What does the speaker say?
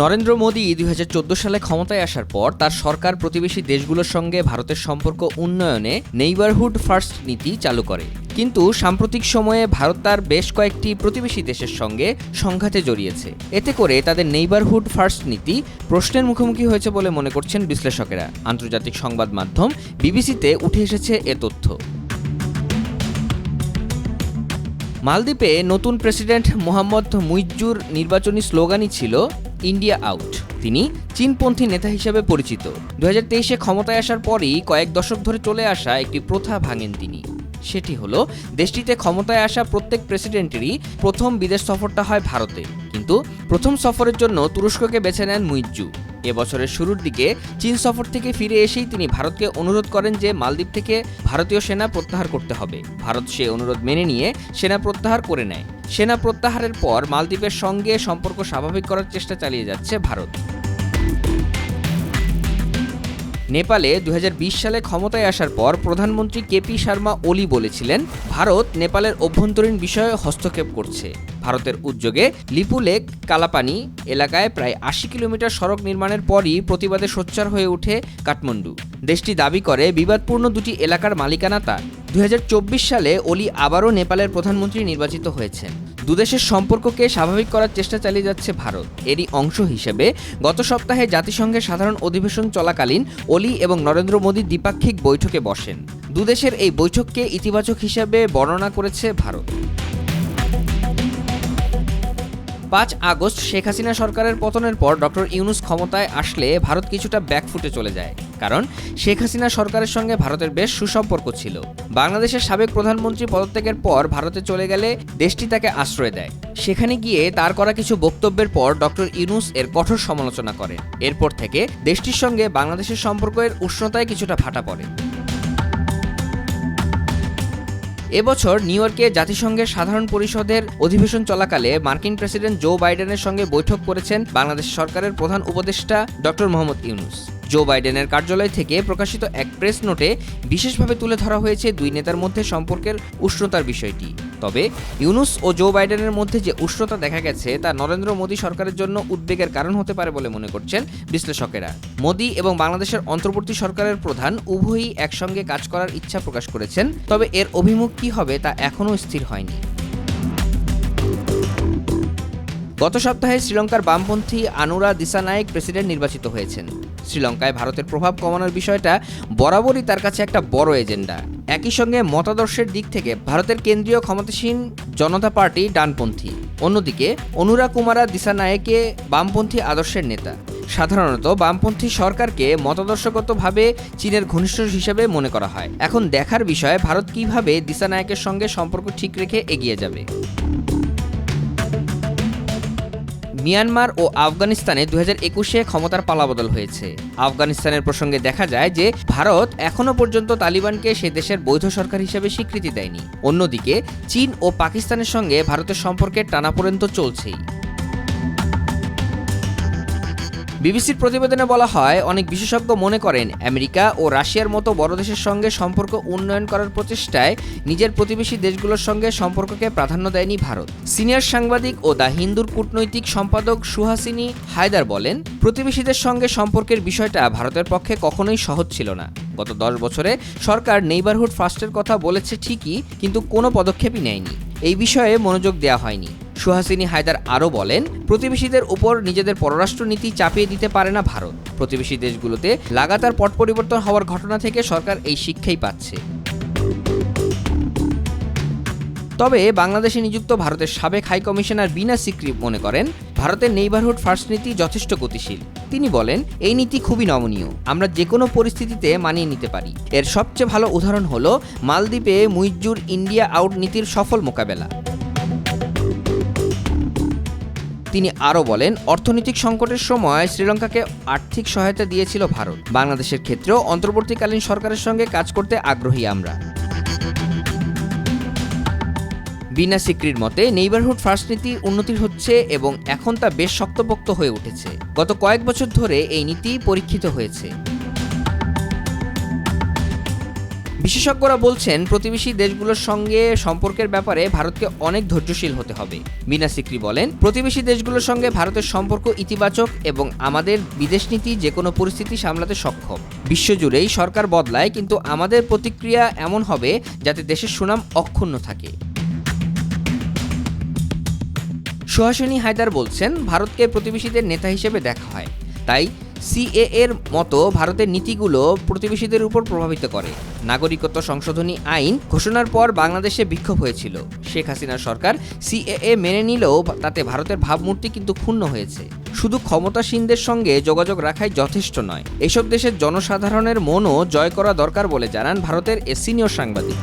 নরেন্দ্র মোদী দুই হাজার চোদ্দ সালে ক্ষমতায় আসার পর তার সরকার প্রতিবেশী দেশগুলোর সঙ্গে ভারতের সম্পর্ক উন্নয়নে নেইবারহুড ফার্স্ট নীতি চালু করে। কিন্তু সাম্প্রতিক সময়ে ভারত তার বেশ কয়েকটি প্রতিবেশী দেশের সঙ্গে সংঘাতে জড়িয়েছে। এতে করে তাদের নেইবারহুড ফার্স্ট নীতি প্রশ্নের মুখোমুখি হয়েছে বলে মনে করছেন বিশ্লেষকেরা। আন্তর্জাতিক সংবাদ মাধ্যম বিবিসিতে উঠে এসেছে এ তথ্য। মালদ্বীপে নতুন প্রেসিডেন্ট মোহাম্মদ মুইজ্জুর নির্বাচনী স্লোগানই ছিল ইন্ডিয়া আউট। তিনি চীনপন্থী নেতা হিসেবে পরিচিত। দু তেইশে ক্ষমতায় আসার পরই কয়েক দশক ধরে চলে আসা একটি প্রথা ভাঙেন তিনি। সেটি হলো, দেশটিতে ক্ষমতায় আসা প্রত্যেক প্রেসিডেন্টেরই প্রথম বিদেশ সফরটা হয় ভারতে। কিন্তু প্রথম সফরের জন্য তুরস্ককে বেছে নেন মুইজ্জু। এবছরের শুরুর দিকে চীন সফর থেকে ফিরে এসেই তিনি ভারতকে অনুরোধ করেন যে মালদ্বীপ থেকে ভারতীয় সেনা প্রত্যাহার করতে হবে। ভারত সে অনুরোধ মেনে নিয়ে সেনা প্রত্যাহার করে নেয়। সেনা প্রত্যাহারের পর মালদ্বীপের সঙ্গে সম্পর্ক স্বাভাবিক করার চেষ্টা চালিয়ে যাচ্ছে ভারত। নেপালে দু হাজার বিশ সালে ক্ষমতায় আসার পর প্রধানমন্ত্রী কেপি শর্মা ওলি বলেছিলেন, ভারত নেপালের অভ্যন্তরীণ বিষয়ে হস্তক্ষেপ করছে। ভারতের উদ্যোগে লিপুলেক কালাপানি এলাকায় প্রায় আশি কিলোমিটার সড়ক নির্মাণের পরই প্রতিবাদে সোচ্চার হয়ে ওঠে কাঠমান্ডু। দেশটি দাবি করে, বিবাদপূর্ণ দুটি এলাকার মালিকানা তার। দু হাজার চব্বিশ সালে ওলি আবারও নেপালের প্রধানমন্ত্রী নির্বাচিত হয়েছেন দুদেশের সম্পর্ককে স্বাভাবিক করার চেষ্টা চালিয়ে যাচ্ছে ভারত। এরই অংশ হিসেবে গত সপ্তাহে জাতিসংঘের সাধারণ অধিবেশন চলাকালীন ওলি এবং নরেন্দ্র মোদী দ্বিপাক্ষিক বৈঠকে বসেন। দুদেশের এই বৈঠককে ইতিবাচক হিসেবে বর্ণনা করেছে ভারত। পাঁচ আগস্ট শেখ হাসিনা সরকারের পতনের পর ডক্টর ইউনুস ক্ষমতায় আসলে ভারত কিছুটা ব্যাকফুটে চলে যায়। কারণ শেখ হাসিনা সরকারের সঙ্গে ভারতের বেশ সুসম্পর্ক ছিল। বাংলাদেশের সাবেক প্রধানমন্ত্রী পদত্যাগের পর ভারতে চলে গেলে দেশটি তাকে আশ্রয় দেয়। সেখানে গিয়ে তার করা কিছু বক্তব্যের পর ডক্টর ইউনুস এর কঠোর সমালোচনা করেন। এরপর থেকে দেশটির সঙ্গে বাংলাদেশের সম্পর্কের উষ্ণতায় কিছুটা ভাটা পড়ে। এবছর নিউ ইয়র্কে জাতিসংঘের সাধারণ পরিষদের অধিবেশন চলাকালে মার্কিন প্রেসিডেন্ট জো বাইডেনের সঙ্গে বৈঠক করেছেন বাংলাদেশ সরকারের প্রধান উপদেষ্টা ডক্টর মোহাম্মদ ইউনুস। জো বাইডেনের কার্যালয় থেকে প্রকাশিত এক প্রেস নোটে বিশেষভাবে তুলে ধরা হয়েছে দুই নেতার মধ্যে সম্পর্কের উষ্ণতার বিষয়টি। তবে ইউনুস ও জো বাইডেনের মধ্যে যে উষ্ণতা দেখা গেছে, তা নরেন্দ্র মোদী সরকারের জন্য উদ্বেগের কারণ হতে পারে বলে মনে করছেন বিশ্লেষকেরা। মোদী এবং বাংলাদেশের অন্তর্বর্তী সরকারের প্রধান উভয়ই একসঙ্গে কাজ করার ইচ্ছা প্রকাশ করেছেন, তবে এর অভিমুখ কী হবে তা এখনও স্থির হয়নি। গত সপ্তাহে শ্রীলঙ্কার বামপন্থী আনুরা দিসানায়েক প্রেসিডেন্ট নির্বাচিত হয়েছেন। শ্রীলঙ্কায় ভারতের প্রভাব কমানোর বিষয়টা বরাবরই তার কাছে একটা বড় এজেন্ডা। একই সঙ্গে মতাদর্শের দিক থেকে ভারতের কেন্দ্রীয় ক্ষমতাসীন জনতা পার্টি ডানপন্থী। অন্যদিকে, অনুরা কুমারা দিসানায়েকে বামপন্থী আদর্শের নেতা। সাধারণত বামপন্থী সরকারকে মতাদর্শগতভাবে চীনের ঘনিষ্ঠ হিসেবে মনে করা হয়। এখন দেখার বিষয়, ভারত কীভাবে দিসানায়কের সঙ্গে সম্পর্ক ঠিক রেখে এগিয়ে যাবে? মিয়ানমার ও আফগানিস্তানে দু একুশে ক্ষমতার পালাবদল হয়েছে। আফগানিস্তানের প্রসঙ্গে দেখা যায় যে, ভারত এখনও পর্যন্ত তালিবানকে সে দেশের বৈধ সরকার হিসেবে স্বীকৃতি দেয়নি। অন্যদিকে, চীন ও পাকিস্তানের সঙ্গে ভারতের সম্পর্কের টানাপোড়েন তো চলছেই। বিবিসির প্রতিবেদনে বলা হয়, অনেক বিশেষজ্ঞ মনে করেন, আমেরিকা ও রাশিয়ার মতো বড় দেশের সঙ্গে সম্পর্ক উন্নয়ন করার প্রচেষ্টায় নিজের প্রতিবেশী দেশগুলোর সঙ্গে সম্পর্ককে প্রাধান্য দেয়নি ভারত। সিনিয়র সাংবাদিক ও দ্য হিন্দুর কূটনৈতিক সম্পাদক সুহাসিনী হায়দার বলেন, প্রতিবেশীদের সঙ্গে সম্পর্কের বিষয়টা ভারতের পক্ষে কখনোই সহজ ছিল না। গত দশ বছরে সরকার নেইবারহুড ফার্স্টের কথা বলেছে ঠিকই, কিন্তু কোনো পদক্ষেপই নেয়নি। এই বিষয়ে মনোযোগ দেওয়া হয়নি। সুহাসিনী হায়দার আরও বলেন, প্রতিবেশীদের উপর নিজেদের পররাষ্ট্র নীতি চাপিয়ে দিতে পারে না ভারত। প্রতিবেশী দেশগুলোতে লাগাতার পট পরিবর্তন হওয়ার ঘটনা থেকে সরকার এই শিক্ষাই পাচ্ছে। তবে বাংলাদেশে নিযুক্ত ভারতের সাবেক হাই কমিশনার বিনা সিক্রি মনে করেন, ভারতের নেইবারহুড ফার্স্ট নীতি যথেষ্ট গতিশীল। তিনি বলেন, এই নীতি খুবই নমনীয়, আমরা যে কোনো পরিস্থিতিতে মানিয়ে নিতে পারি। এর সবচেয়ে ভালো উদাহরণ হল, মালদ্বীপে মুইজ্জুর ইন্ডিয়া আউট নীতির সফল মোকাবেলা। তিনি আরও বলেন, অর্থনৈতিক সংকটের সময় শ্রীলঙ্কাকে আর্থিক সহায়তা দিয়েছিল ভারত। বাংলাদেশের ক্ষেত্রেও অন্তর্বর্তীকালীন সরকারের সঙ্গে কাজ করতে আগ্রহী আমরা। বিনা সিক্রির মতে, নেইবারহুড ফার্স্ট নীতি উন্নতি হচ্ছে এবং এখন তা বেশ শক্তপোক্ত হয়ে উঠেছে। গত কয়েক বছর ধরে এই নীতি পরীক্ষিত হয়েছে। বিশেষজ্ঞরা বলছেন, প্রতিবেশী দেশগুলোর সঙ্গে সম্পর্কের ব্যাপারে ভারতকে অনেক ধৈর্যশীল হতে হবে। মিনা সিকরি বলেন, প্রতিবেশী দেশগুলোর সঙ্গে ভারতের সম্পর্ক ইতিবাচক এবং আমাদের বিদেশ নীতি যে কোনো পরিস্থিতি সামলাতে সক্ষম। বিশ্বজুড়েই সরকার বদলায়, কিন্তু আমাদের প্রতিক্রিয়া এমন হবে যাতে দেশের সুনাম অক্ষুণ্ণ থাকে। সুহাসিনী হায়দার বলছেন, ভারতকে প্রতিবেশীদের নেতা হিসেবে দেখা হয়। তাই সিএ এর মতো ভারতের নীতিগুলো প্রতিবেশীদের উপর প্রভাবিত করে। নাগরিকত্ব সংশোধনী আইন ঘোষণার পর বাংলাদেশে বিক্ষোভ হয়েছিল। শেখ হাসিনার সরকার সিএএ মেনে নিলেও তাতে ভারতের ভাবমূর্তি কিন্তু ক্ষুণ্ণ হয়েছে। শুধু ক্ষমতাসীনদের সঙ্গে যোগাযোগ রাখাই যথেষ্ট নয়। এসব দেশের জনসাধারণের মনও জয় করা দরকার বলে জানান ভারতের এ সিনিয়র সাংবাদিক।